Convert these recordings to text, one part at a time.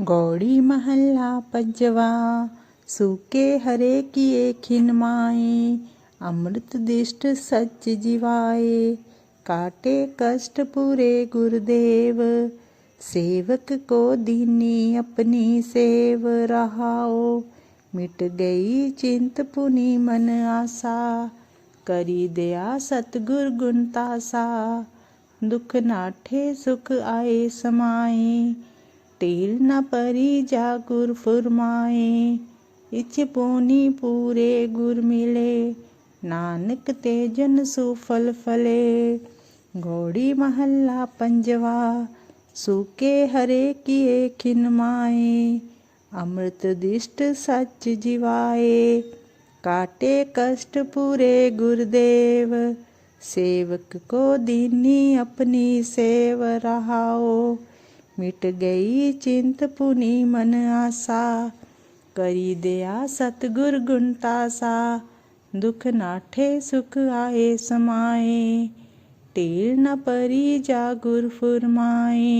गौड़ी महल्ला पंजवा सूके हरे किए खिनमाए अमृत दिष्ट सच जिवाए, काटे कष्ट पूरे गुरुदेव, सेवक को दीनी अपनी सेव रहाओ, मिट गई चिंत पुनि मन आसा करी दया सतगुर गुणतासा दुख नाठे सुख आए समाए टील न परी जा गुर फुरमाए, इच पोनी पूरे गुर मिले। नानक ते जन सुफल फले, घोड़ी महल्ला पंजवा, सूके हरे किए खिनमाए अमृत दिष्ट सच जिवाए, काटे कष्ट पूरे गुरुदेव। सेवक को दीनी अपनी सेव रहाओ मिट गई चिंत पुनि मन आशा करी दया सतगुर गुणतासा दुख नाठे सुख आए समाए टेर न परी जा गुर फुरमाए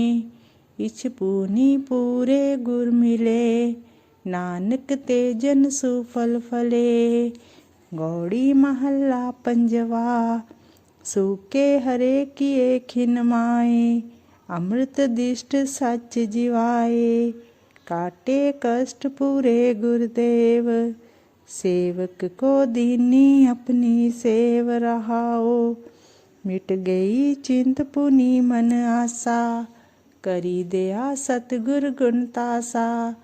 इछ पुनि पूरे गुर मिले नानक ते जन सुफल फले गौड़ी महल्ला पंजवा सूके हरे किए खिनमाए अमृत दिष्ट सच जिवाए काटे कष्ट पूरे गुरुदेव। सेवक को दीनी अपनी सेव रहाओ। मिट गई चिंत पुनि मन आशा, करी दया सतगुर गुणतासा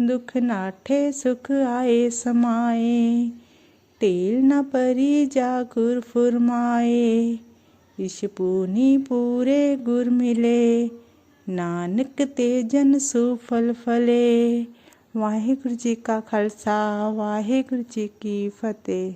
दुख नाठे सुख आए समाए टेल न परी जा गुर फुरमाए ਇਸ਼ਪੂਨੀ ਪੂਰੇ ਗੁਰ ਮਿਲੇ, ਨਾਨਕ ਤੇ ਜਨ ਸੁਫਲ ਫਲੇ। ਵਾਹਿਗੁਰੂ ਜੀ ਕਾ ਖਾਲਸਾ, ਵਾਹਿਗੁਰੂ ਜੀ ਕੀ ਫਤਿਹ।